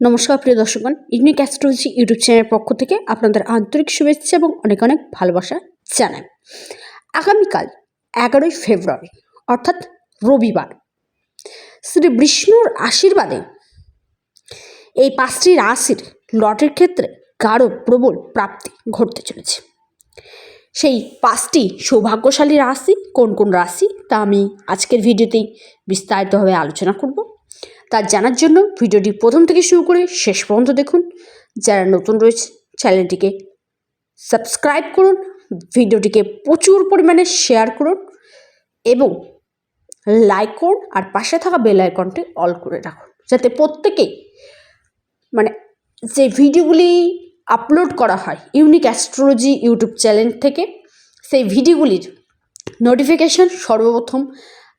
নমস্কার প্রিয় দর্শকগণ unique astrology YouTube চ্যানেলের পক্ষ থেকে আপনাদের আন্তরিক শুভেচ্ছা এবং অনেক অনেক ভালোবাসা জানাই। আগামীকাল এগারোই ফেব্রুয়ারি, অর্থাৎ রবিবার, শ্রী বিষ্ণুর আশীর্বাদে এই পাঁচটি রাশির লটের ক্ষেত্রে গাঢ় প্রবল প্রাপ্তি ঘটতে চলেছে। সেই পাঁচটি সৌভাগ্যশালী রাশি কোন কোন রাশি তা আমি আজকের ভিডিওতেই বিস্তারিতভাবে আলোচনা করব। তা জানার জন্য ভিডিওটি প্রথম থেকে শুরু করে শেষ পর্যন্ত দেখুন। যারা নতুন রয়েছে, চ্যানেলটিকে সাবস্ক্রাইব করুন, ভিডিওটিকে প্রচুর পরিমাণে শেয়ার করুন এবং লাইক করুন আর পাশে থাকা বেল আইকনটি অল করে রাখুন, যাতে প্রত্যেকেই মানে যে ভিডিওগুলি আপলোড করা হয় ইউনিক অ্যাস্ট্রোলজি ইউটিউব চ্যানেল থেকে, সেই ভিডিওগুলির নোটিফিকেশন সর্বপ্রথম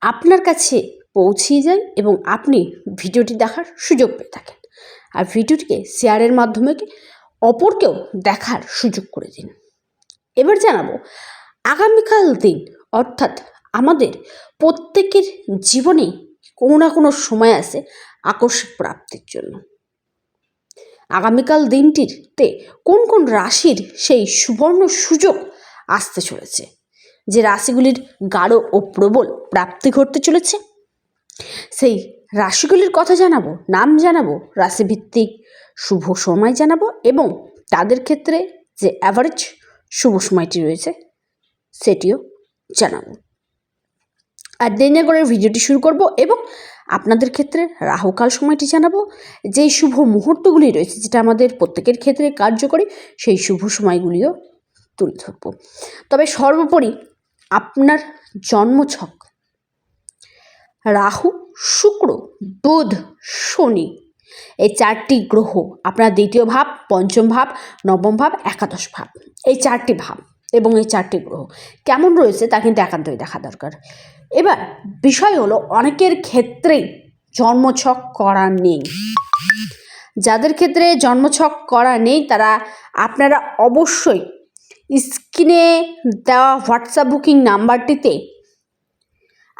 আপনার কাছে পৌঁছিয়ে যায় এবং আপনি ভিডিওটি দেখার সুযোগ পেয়ে থাকেন। আর ভিডিওটিকে শেয়ারের মাধ্যমে অপরকেও দেখার সুযোগ করে দিন। এবার জানাব, আগামীকাল দিন, অর্থাৎ আমাদের প্রত্যেকের জীবনে কোনো না কোনো সময় আসে আকস্মিক প্রাপ্তির জন্য। আগামীকাল দিনটিতে কোন কোন রাশির সেই সুবর্ণ সুযোগ আসতে চলেছে? যে রাশিগুলির গাঢ় ও প্রবল প্রাপ্তি ঘটতে চলেছে সেই রাশিগুলির কথা জানাব, নাম জানাব, রাশিভিত্তিক শুভ সময় জানাব এবং তাদের ক্ষেত্রে যে অ্যাভারেজ শুভ সময়টি রয়েছে সেটিও জানাব। আর দেরি করে ভিডিওটি শুরু করব এবং আপনাদের ক্ষেত্রে রাহুকাল সময়টি জানাব। যেই শুভ মুহূর্তগুলি রয়েছে যেটা আমাদের প্রত্যেকের ক্ষেত্রে কার্যকরী, সেই শুভ সময়গুলিও তুলে ধরবো। তবে সর্বোপরি আপনার জন্মছক রাহু, শুক্র, বুধ, শনি। এই চারটি গ্রহ, আপনার দ্বিতীয় ভাব, পঞ্চম ভাব, নবম ভাব, একাদশ ভাব। এই চারটি ভাব এবং এই চারটি গ্রহ কেমন রয়েছে তা কিন্তু একান্তই দেখা দরকার। এবার বিষয় হলো অনেকের ক্ষেত্রেই জন্মছক করা নেই। যাদের ক্ষেত্রে জন্মছক করা নেই, তারা আপনারা অবশ্যই স্ক্রিনে দেওয়া হোয়াটসঅ্যাপ বুকিং নাম্বারটিতে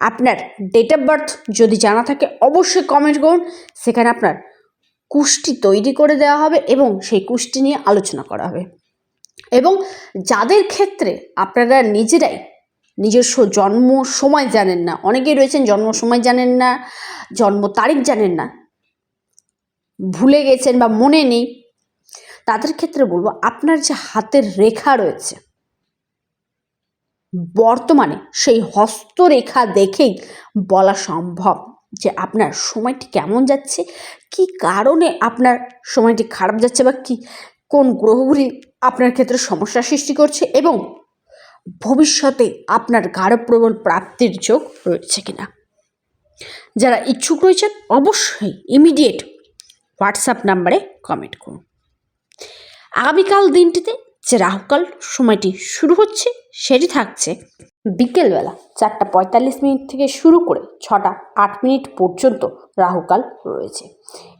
আপনার ডেট অফ বার্থ যদি জানা থাকে অবশ্যই কমেন্ট করুন। সেখানে আপনার কুষ্টি তৈরি করে দেওয়া হবে এবং সেই কুষ্টি নিয়ে আলোচনা করা হবে। এবং যাদের ক্ষেত্রে আপনারা নিজেরাই নিজস্ব জন্ম সময় জানেন না, অনেকেই রয়েছেন জন্ম সময় জানেন না, জন্ম তারিখ জানেন না, ভুলে গেছেন বা মনে নেই, তাদের ক্ষেত্রে বলব আপনার যে হাতের রেখা রয়েছে বর্তমানে সেই হস্তরেখা দেখেই বলা সম্ভব যে আপনার সময়টি কেমন যাচ্ছে, কি কারণে আপনার সময়টি খারাপ যাচ্ছে বা কি, কোন গ্রহগুলি আপনার ক্ষেত্রে সমস্যা সৃষ্টি করছে এবং ভবিষ্যতে আপনার গাঢ় প্রবল প্রাপ্তির যোগ রয়েছে কিনা। যারা ইচ্ছুক রয়েছেন অবশ্যই ইমিডিয়েট হোয়াটসঅ্যাপ নাম্বারে কমেন্ট করুন। আগামীকাল দিনটিতে যে রাহুকাল সময়টি শুরু হচ্ছে সেটি থাকছে বিকেলবেলা চারটা পঁয়তাল্লিশ মিনিট থেকে শুরু করে ছটা আট মিনিট পর্যন্ত রাহুকাল রয়েছে।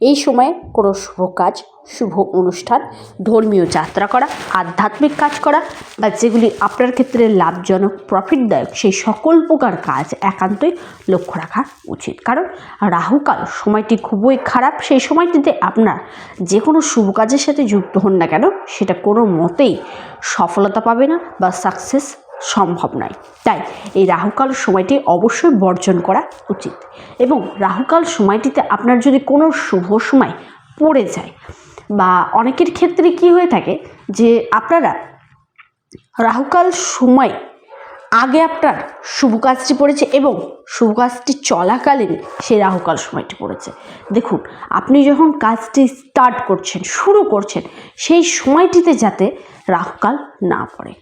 এই সময়ে কোনো শুভ কাজ, শুভ অনুষ্ঠান, ধর্মীয় যাত্রা করা, আধ্যাত্মিক কাজ করা বা যেগুলি আপনার ক্ষেত্রে লাভজনক প্রফিটদায়ক সেই সকল প্রকার কাজ একান্তই লক্ষ্য রাখা উচিত। কারণ রাহুকাল সময়টি খুবই খারাপ, সেই সময়টিতে আপনার যে কোনো শুভ কাজের সাথে যুক্ত হন না কেন, সেটা কোনো মতেই সফলতা পাবে না বা সাকসেস সম্ভব নয়। তাই এই রাহুকাল সময়টি অবশ্যই বর্জন করা উচিত এবং রাহুকাল সময়টিতে আপনার যদি কোনো শুভ সময় পড়ে যায় বা অনেকের ক্ষেত্রে কি হয়ে থাকে যে আপনারা রাহুকাল সময় আগে আপনার শুভ কাজটি পড়েছে এবং শুভ কাজটি চলাকালীন সেই রাহুকাল সময়টি পড়েছে। দেখুন, আপনি যখন কাজটি স্টার্ট করছেন, শুরু করছেন, সেই সময়টিতে যাতে রাহুকাল না পড়ে।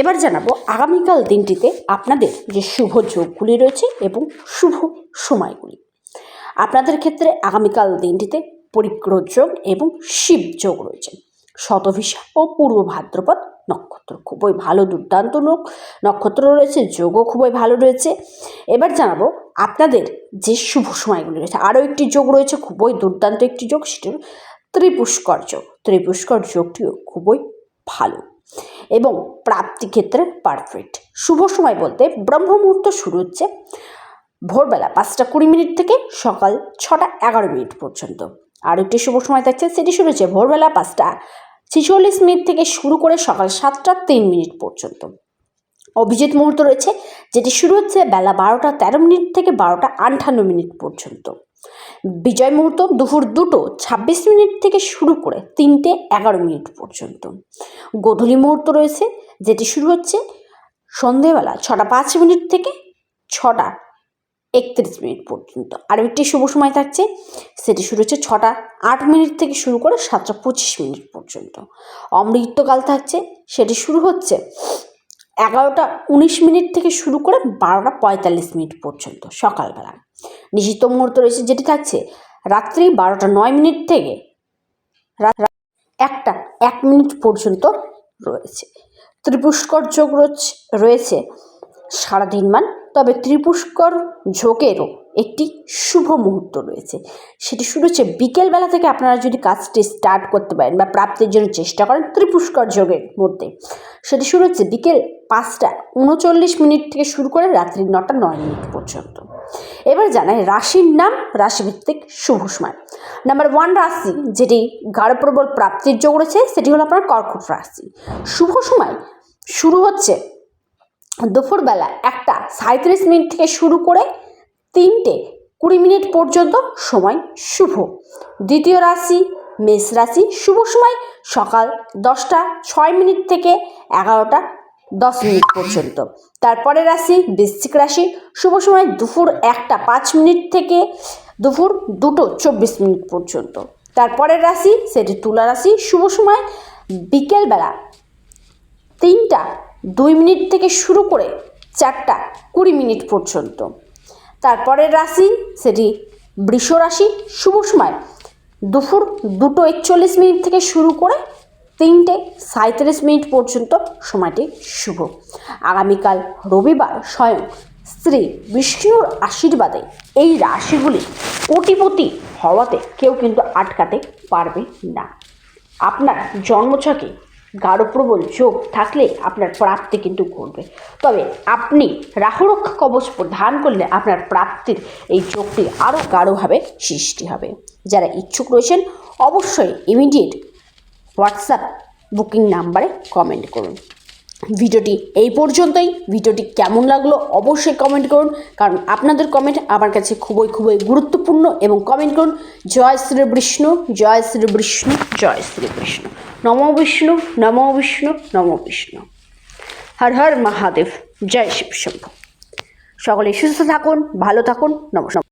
এবার জানাব আগামীকাল দিনটিতে আপনাদের যে শুভ যোগগুলি রয়েছে এবং শুভ সময়গুলি। আপনাদের ক্ষেত্রে আগামীকাল দিনটিতে পরিগ্রহ যোগ এবং শিব যোগ রয়েছে। শতভিসা ও পূর্ব ভাদ্রপদ নক্ষত্র খুবই ভালো দুর্দান্ত লোক। নক্ষত্র রয়েছে, যোগও খুবই ভালো রয়েছে। এবার জানাব আপনাদের যে শুভ সময়গুলি রয়েছে, আরও একটি যোগ রয়েছে, খুবই দুর্দান্ত একটি যোগ, সেটি ত্রিপুষ্কর যোগ। ত্রিপুষ্কর যোগটিও খুবই ভালো। এবং প্রাপ্তি ক্ষেত্রে পারফেক্ট শুভ সময় বলতে ব্রহ্ম মুহূর্ত শুরু হচ্ছে ভোরবেলা পাঁচটা কুড়ি মিনিট থেকে সকাল ছটা এগারো মিনিট পর্যন্ত। আর একটি শুভ সময় থাকছে, সেটি শুরু হচ্ছে ভোরবেলা পাঁচটা ছেচল্লিশ মিনিট থেকে শুরু করে সকাল সাতটা তিন মিনিট পর্যন্ত। অভিজিৎ মুহূর্ত রয়েছে, যেটি শুরু হচ্ছে বেলা বারোটা তেরো মিনিট থেকে বারোটা আটান্ন মিনিট পর্যন্ত। বিজয় মুহূর্ত দুপুর দুটো ছাব্বিশ মিনিট থেকে শুরু করে তিনটে এগারো মিনিট পর্যন্ত। গোধূলি মুহূর্ত রয়েছে, যেটি শুরু হচ্ছে সন্ধেবেলা ছটা পাঁচ মিনিট থেকে ছটা একত্রিশ মিনিট পর্যন্ত। আরও একটি শুভ সময় থাকছে, সেটি শুরু হচ্ছে ছটা আট মিনিট থেকে শুরু করে সাতটা পঁচিশ মিনিট পর্যন্ত। অমৃতকাল থাকছে, সেটি শুরু হচ্ছে এগারোটা উনিশ মিনিট থেকে শুরু করে বারোটা পঁয়তাল্লিশ মিনিট পর্যন্ত সকালবেলা। নিষিদ্ধ মুহূর্ত রয়েছে যেটি থাকছে রাত্রি বারোটা নয় মিনিট থেকে একটা এক মিনিট পর্যন্ত রয়েছে। ত্রিপুষ্কর যোগ রয়েছে- রয়েছে সারাদিন মান তবে ত্রিপুষ্কর যোগেরও একটি শুভ মুহূর্ত রয়েছে। সেটি শুরু হচ্ছে বিকেলবেলা থেকে আপনারা যদি কাজটি স্টার্ট করতে পারেন বা প্রাপ্তির জন্য চেষ্টা করেন ত্রিপুষ্কর যোগের মধ্যে। সেটি শুরু হচ্ছে বিকেল পাঁচটা উনচল্লিশ মিনিট থেকে শুরু করে রাত্রি নটা নয় মিনিট পর্যন্ত। এবার জানাই রাশির নাম, রাশিভিত্তিক শুভ সময়। নাম্বার ওয়ান রাশি, যেটি গাঢ় প্রবল প্রাপ্তির যোগ রয়েছে, সেটি হলো আপনার কর্কট রাশি। শুভ সময় শুরু হচ্ছে দুপুরবেলা একটা সাঁত্রিশ মিনিট থেকে শুরু করে তিনটে, কুড়ি মিনিট পর্যন্ত সময় শুভ। দ্বিতীয় রাশি, মেষ রাশি, শুভ সময় সকাল দশটা, ছয় মিনিট থেকে এগারোটা, দশ মিনিট পর্যন্ত। তারপরে রাশি, বৃশ্চিক রাশি, শুভ সময় দুপুর একটা, পাঁচ মিনিট থেকে দুপুর দুটো, চব্বিশ মিনিট পর্যন্ত। তারপরের রাশি, সেটি তুলা রাশি, শুভ সময় বিকেলবেলা তিনটা, দুই মিনিট থেকে শুরু করে চারটা, কুড়ি মিনিট পর্যন্ত। তারপরের রাশি সেটি বৃষ রাশি। শুভ সময়। দুপুর দুটো একচল্লিশ মিনিট থেকে শুরু করে তিনটে সাঁত্রিশ মিনিট পর্যন্ত সময়টি শুভ। আগামীকাল রবিবার স্বয়ং শ্রী বিষ্ণুর আশীর্বাদে এই রাশিগুলি কোটিপতি হওয়াতে কেউ কিন্তু আটকাতে পারবে না। আপনার জন্মছকে গাঢ় প্রবল যোগ থাকলে আপনার প্রাপ্তি কিন্তু ঘটবে। তবে আপনি রাহুরক্ষা কবচ প্রধান করলে আপনার প্রাপ্তির এই যোগটি আরও গাঢ়ভাবে সৃষ্টি হবে। যারা ইচ্ছুক রয়েছেন, অবশ্যই ইমিডিয়েট হোয়াটসঅ্যাপ বুকিং নাম্বারে কমেন্ট করুন। ভিডিওটি এই পর্যন্তই। ভিডিওটি কেমন লাগল অবশ্যই কমেন্ট করুন, কারণ আপনাদের কমেন্ট আমার কাছে খুবই খুবই গুরুত্বপূর্ণ এবং কমেন্ট করুন, জয় শ্রী বিষ্ণু জয় শ্রী বিষ্ণু জয় শ্রী বিষ্ণু নম বিষ্ণু নম বিষ্ণু নম বিষ্ণু। হর হর মহাদেব, জয় শিব শম্ভু। সকলে সুস্থ থাকুন, ভালো থাকুন, নমস্কার।